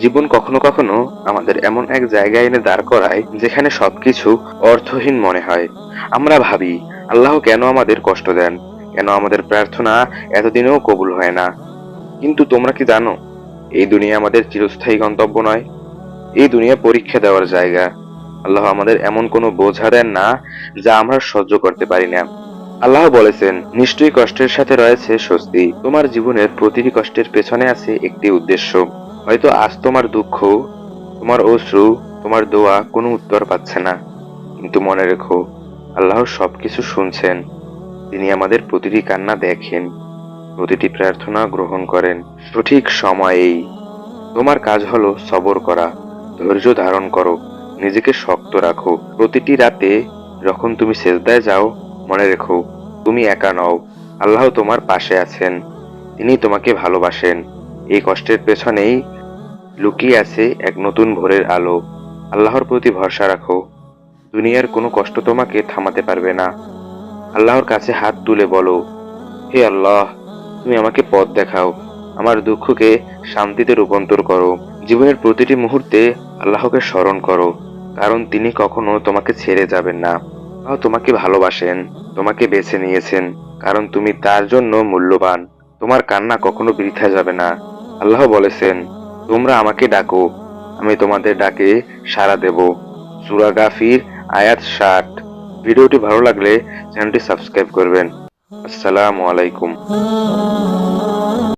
জীবন কখনো কখনো আমাদের এমন এক জায়গায় এনে দাঁড় করায় যেখানে সবকিছু অর্থহীন মনে হয়। আমরা ভাবি, আল্লাহ কেন আমাদের কষ্ট দেন? কেন আমাদের প্রার্থনা এতদিনেও কবুল হয় না? কিন্তু তোমরা কি জানো, এই দুনিয়া আমাদের চিরস্থায়ী গন্তব্য নয়? এই দুনিয়া পরীক্ষা দেওয়ার জায়গা। আল্লাহ আমাদের এমন কোনো বোঝা দেন না যা আমরা সহ্য করতে পারি না। আল্লাহ বলেছেন, নিশ্চয়ই কষ্টের সাথে রয়েছে স্বস্তি। তোমার জীবনের প্রতিটি কষ্টের পেছনে আছে একটি উদ্দেশ্য। হয়তো আজ তোমার দুঃখ, তোমার অশ্রু, তোমার দোয়া কোনো উত্তর পাচ্ছে না। কিন্তু মনে রেখো, আল্লাহ সব কিছু শুনছেন। তিনি আমাদের প্রতিটি কান্না দেখেন, প্রতিটি প্রার্থনা গ্রহণ করেন। সঠিক সময়েই। তোমার কাজ হলো সবর করা, ধৈর্য ধারণ করো, নিজেকে শক্ত রাখো। প্রতিটি রাতে যখন তুমি সেজদায় যাও, মনে রেখো, তুমি একা নও, আল্লাহ তোমার পাশে আছেন, তিনি তোমাকে ভালোবাসেন। এই কষ্টের পেছনেই লুকিয়ে আছে এক নতুন ভোরের আলো। আল্লাহর প্রতি ভরসা রাখো। দুনিয়ার কোনো কষ্ট তোমাকে থামাতে পারবে না। আল্লাহর কাছে হাত তুলে বলো, হে আল্লাহ, তুমি আমাকে পথ দেখাও। আমার দুঃখকে শান্তিতে রূপান্তর করো। জীবনের প্রতিটি মুহূর্তে আল্লাহকে স্মরণ করো, কারণ তিনি কখনো তোমাকে ছেড়ে যাবেন না। তোমাকে ভালোবাসেন, তোমাকে বেছে নিয়েছেন, কারণ তুমি তার জন্য মূল্যবান। তোমার কান্না কখনো বৃথা যাবে না। আল্লাহ বলেছেন তোমরা আমাকে ডাকো, আমি তোমাদের ডাকে সাড়া দেব। সুরা গাফির, আয়াত ষাট। ভিডিওটি ভালো লাগলে চ্যানেলটি সাবস্ক্রাইব করবেন। আসসালামু আলাইকুম।